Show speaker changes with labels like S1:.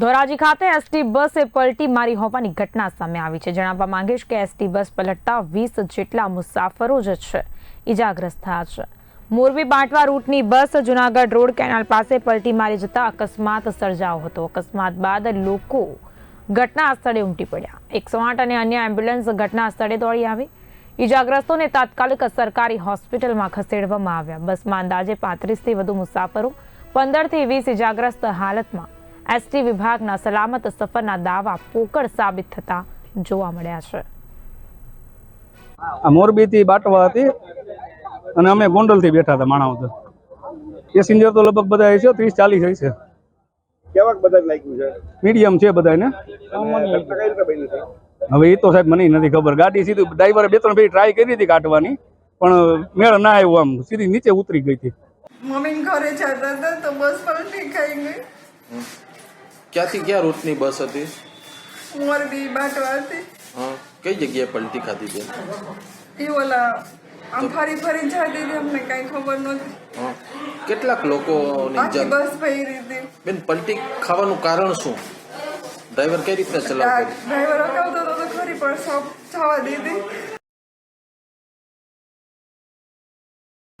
S1: ધોરાજી ખાતે એસટી બસે પલટી મારી હોવાની ઘટના સામે આવી છે. જણાવવા માંગીશ કે એસટી બસ પલટતા વીસ જેટલા મુસાફરો જ છે. ઇજાગ્રસ્ત થયા છે. મોરબી બાંટવા રૂટની બસ જુનાગઢ રોડ કેનાલ પાસે પલટી મારી જતા અકસ્માત સર્જાયો હતો. અકસ્માત બાદ લોકો ઘટના સ્થળે ઉમટી પડ્યા. એકસો આઠ અને અન્ય એમ્બ્યુલન્સ ઘટના સ્થળે દોડી આવી. ઈજાગ્રસ્તોને તાત્કાલિક સરકારી હોસ્પિટલમાં ખસેડવામાં આવ્યા. બસમાં અંદાજે પાંત્રીસથી વધુ મુસાફરો, પંદરથી વીસ ઈજાગ્રસ્ત હાલતમાં એસટી વિભાગના સલામત સફરના દાવા પોકળ સાબિત થતા જોવા મળ્યા છે.
S2: આ મોરબીથી બાટવા હતી અને અમે ગોંડલથી બેઠા હતા માણાવદર પેસેન્જર તો લગભગ બધા છે ત્રીસ ચાલીસ હશે
S3: કેવાક બધા લાગ્યું છે?
S2: મીડિયમ છે બધાને હવે એ તો સાહેબ મને નથી ખબર. ગાડી સીધી ડ્રાઈવરે બે ત્રણ ફેરી ટ્રાય કરી હતી કાઢવાની પણ મેળ ના આવ્યો આમ. સીધી નીચે ઉતરી ગઈ હતી.
S4: મમ્મી ઘરે જતા હતા તો બસ પલટી ખાઈ ગઈ.
S5: ક્યાંથી ક્યાં રૂટની બસ હતી?
S4: મોરબી બાટવા હતી.
S5: હા કઈ જગ્યાએ પલટી ખાધી છે
S4: એ ઓલા આમ ફરી ફરી જતી હતી અમને કઈ ખબર નહોતી.
S5: હા. કેટલાક જાન
S4: બસ ભરી હતી.
S5: બેન પલટી ખાવાનું કારણ શું? ડ્રાઈવર કઈ રીતે ચલાવતો? હતો?
S4: ડ્રાઈવર હતો તો ખરી પણ સબ જવા દીધી.